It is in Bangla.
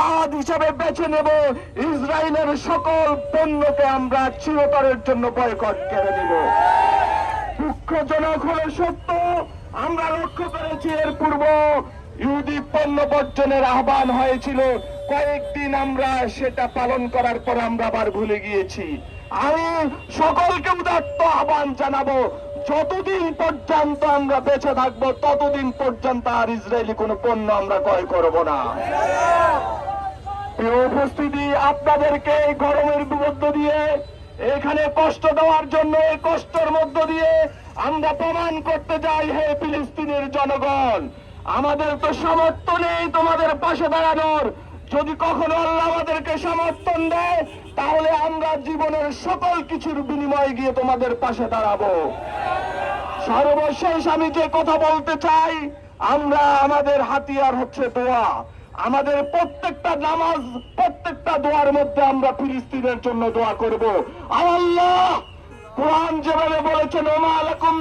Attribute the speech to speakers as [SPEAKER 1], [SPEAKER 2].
[SPEAKER 1] জাহাজ হিসাবে বেছে নেব। ইসরায়েলের সকল পণ্যকে আমরা চিরতরের জন্য বয়কট করে নেব। দুঃখজনক হলো সত্য, আমরা লক্ষ্য করেছি এর পূর্ব ইহুদি পণ্য বর্জনের আহ্বান হয়েছিল। কয়েকদিন আমরা সেটা পালন করার পর আমরা আবার ভুলে গিয়েছি। আমি সকলকে উদাত্ত আহ্বান জানাব, যতদিন পর্যন্ত আমরা বেঁচে থাকব, ততদিন পর্যন্ত আর ইসরায়েলি কোনো পণ্য আমরা ক্রয় করব না। উপস্থিতি আপনাদেরকে এই গরমের মধ্য দিয়ে, এখানে কষ্ট দেওয়ার জন্য এই কষ্টের মধ্য দিয়ে আমরা প্রমাণ করতে যাই হে ফিলিস্তিনের জনগণ। আমাদের তো সামর্থ্য নেই তোমাদের পাশে দাঁড়ানোর। যদি কখনো আল্লাহ আমাদেরকে সমর্থন দেয়, তাহলে আমরা জীবনের সকল কিছুর বিনিময়ে গিয়ে তোমাদের পাশে দাঁড়াবো। সর্বশেষ আমি যে কথা বলতে চাই, আমরা আমাদের হাতিয়ার হচ্ছে দোয়া। আমাদের প্রত্যেকটা নামাজ, প্রত্যেকটা দোয়ার মধ্যে আমরা ফিলিস্তিনের জন্য দোয়া করব। আল্লাহ, কোরআন যেভাবে বলেছেন, ওমা আলাকুম